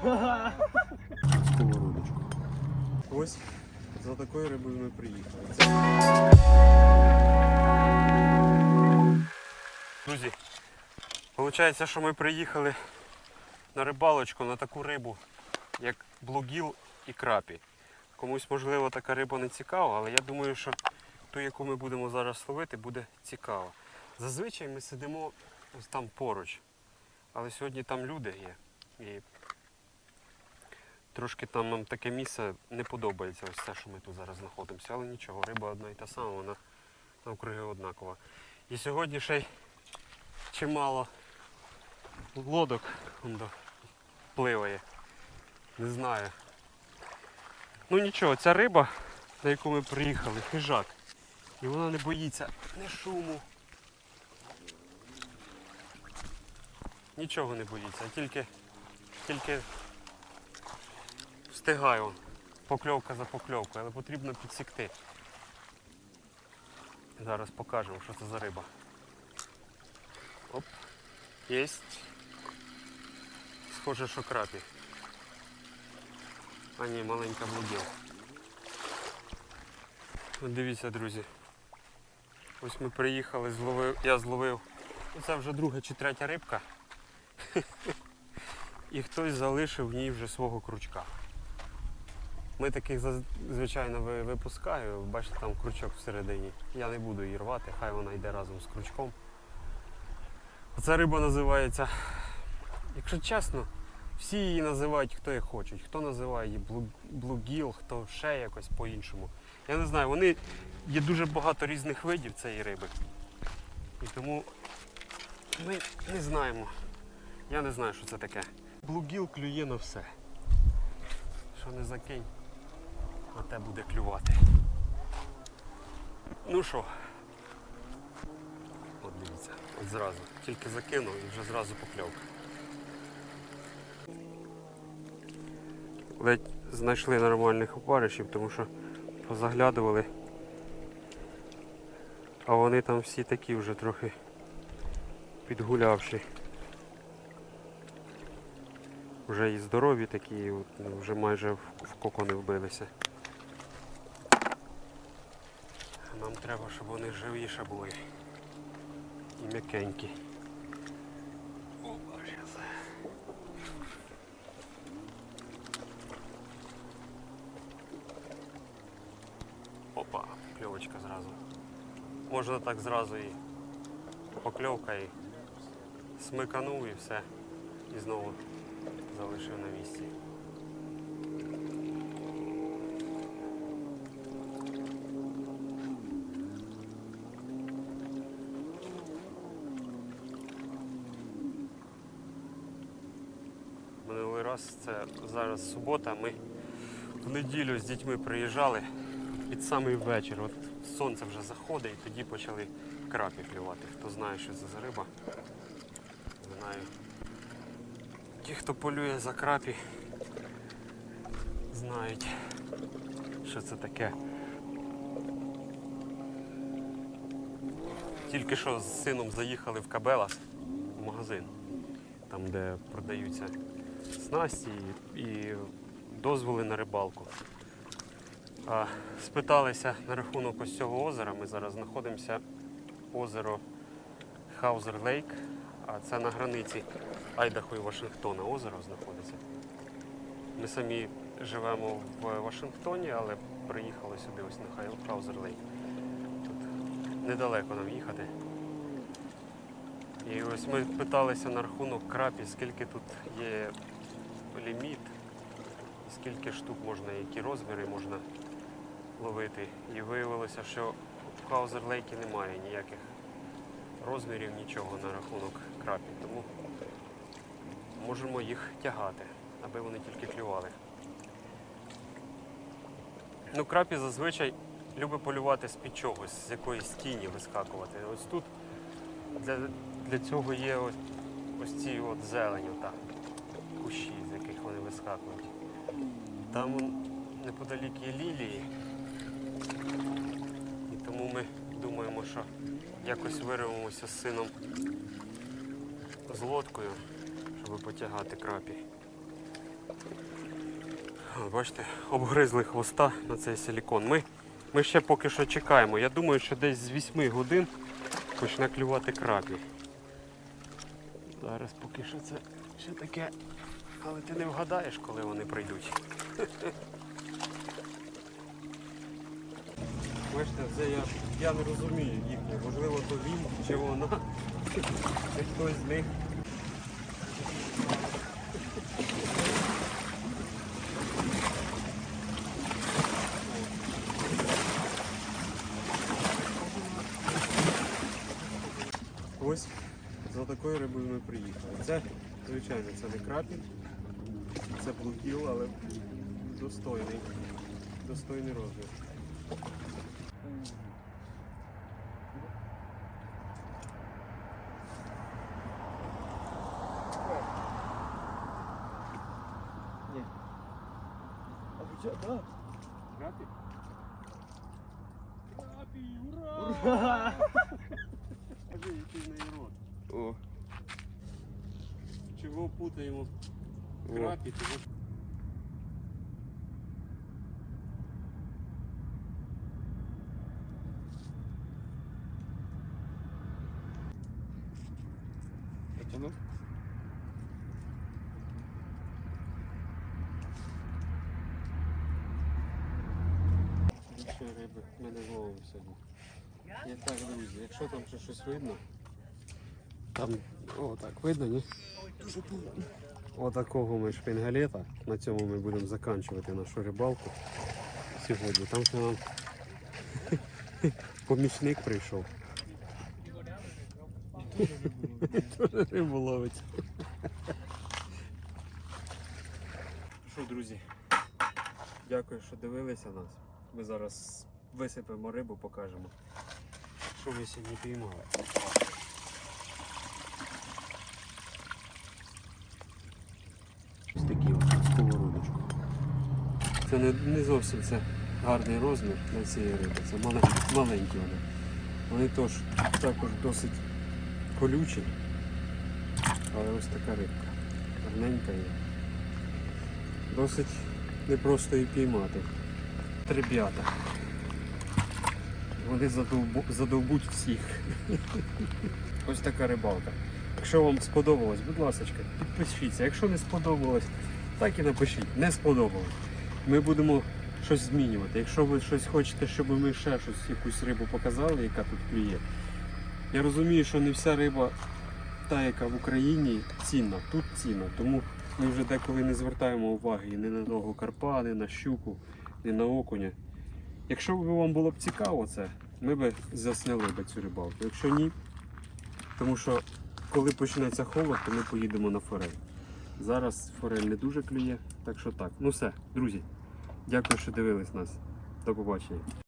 Сковородочку. Ось за такою рибою ми приїхали. Друзі, виходить, що ми приїхали на рибалочку на таку рибу, як блугіл і крапі. Комусь, можливо, така риба не цікава, але я думаю, що ту, яку ми будемо зараз ловити, буде цікава. Зазвичай ми сидимо ось там поруч, але сьогодні там люди є. І трошки там нам таке місце не подобається, ось це, що ми тут зараз знаходимося. Але нічого, риба одна і та сама, вона навкруги однакова. І сьогодні ще й чимало лодок пливає. Не знаю. Ну нічого, ця риба, на яку ми приїхали, хижак. І вона не боїться ні шуму. Нічого не боїться, тільки, тільки встигаю. Покльовка за покльовкою, але потрібно підсікти. Зараз покажемо, що це за риба. Оп. Єсть. Схоже, що крапі. А ні, маленька блуділ. От дивіться, друзі. Ось ми приїхали, зловив, я зловив. Це вже друга чи третя рибка. І хтось залишив в ній вже свого крючка. Ми таких звичайно випускаю, бачите, там крючок всередині. Я не буду її рвати, хай вона йде разом з крючком. Оця риба називається, якщо чесно, всі її називають хто як хочуть. Хто називає її блу- блугіл, хто ще якось по-іншому. Я не знаю, вони є дуже багато різних видів цієї риби. І тому ми не знаємо. Я не знаю, що це таке. Блугіл клює на все. Що не закинь, на те буде клювати. Ну що? От дивіться, от зразу. Тільки закинув і вже зразу покльовка. Ледь знайшли нормальних опаришів, тому що позаглядували. А вони там всі такі вже трохи підгулявші. Вже і здорові такі, вже майже в кокони вбилися. Нам треба, щоб вони живіше були. І м'якенькі. Опа, кльовочка зразу. Можна так зразу і покльовка і смиканув і все. І знову залишив на місці. Раз це зараз субота. Ми в неділю з дітьми приїжджали під самий вечір. От сонце вже заходить і тоді почали крапі клювати. Хто знає, що це за риба, знаю. Ті, хто полює за крапі, знають, що це таке. Тільки що з сином заїхали в Кабелас в магазин, там де продаються снасті і, і дозволи на рибалку. А, спиталися на рахунок ось цього озера. Ми зараз знаходимося озеро Хаузер Лейк, а це на границі Айдахо і Вашингтона озеро знаходиться. Ми самі живемо в Вашингтоні, але приїхали сюди ось на Хаузер Лейк. Тут недалеко нам їхати. І ось ми питалися на рахунок крапі, скільки тут є ліміт, скільки штук можна, які розміри можна ловити. І виявилося, що в Хаузер Лейкі немає ніяких розмірів, нічого на рахунок крапі. Тому можемо їх тягати, аби вони тільки клювали. Ну, крапі зазвичай любить полювати з-під чогось, з якоїсь тіні вискакувати. Ось тут для, для цього є ось, ось ці от зелені, кущі, вони вискакують. Там неподалік є лілії. І тому ми думаємо, що якось вирвемося з сином з лодкою, щоб потягати крапі. Бачите, обгризли хвоста на цей силікон. Ми, ми ще поки що чекаємо. Я думаю, що десь з 8 годин почне клювати крапі. Зараз поки що це ще таке. Але ти не вгадаєш, коли вони прийдуть. Бачите, це я, я не розумію їхнє. Можливо, то він чи вона, чи хтось з них. Ось за такою рибою ми приїхали. Це, звичайно, це не крапін, це блуділ, але достойний. Достойний розмір. Ні. А хоча, да. Крапі? Крапі, Ура! Скажи, який в неї рот. О, Чого путаємо Крапі, того потянув? більше риби ми не сьогодні. І так, друзі, якщо там ще щось видно, там, о, так, видно, ні? Дуже плотно. Отакого ми шпінгалета. На цьому ми будемо закінчувати нашу рибалку сьогодні. Там ще нам помічник прийшов. Теж рибу ловить. Що, друзі, дякую, що дивилися нас. Ми зараз висипемо рибу, покажемо. Що ми сьогодні піймали. Ось такі от сковородочку. Це не, не зовсім це гарний розмір для цієї риби. Це мале- маленькі вони. Вони тож також досить колючі. Але ось така рибка. Гарненька є. Досить непросто її піймати. Треб'ята. Вони задовбу, задовбуть всіх. Ось така рибалка. Якщо вам сподобалось, будь ласка, підпишіться. Якщо не сподобалось, так і напишіть. Не сподобалось. Ми будемо щось змінювати. Якщо ви щось хочете, щоб ми ще щось, якусь рибу показали, яка тут клює. Я розумію, що не вся риба, та, яка в Україні, цінна. Тут цінна. Тому ми вже деколи не звертаємо уваги і не на того карпа, не на щуку, не на окуня. Якщо б вам було б цікаво це, ми б засняли б цю рибалку. Якщо ні, тому що коли почнеться холод, то ми поїдемо на форель. Зараз форель не дуже клює, так що так. Ну все, друзі, дякую, що дивились нас. До побачення.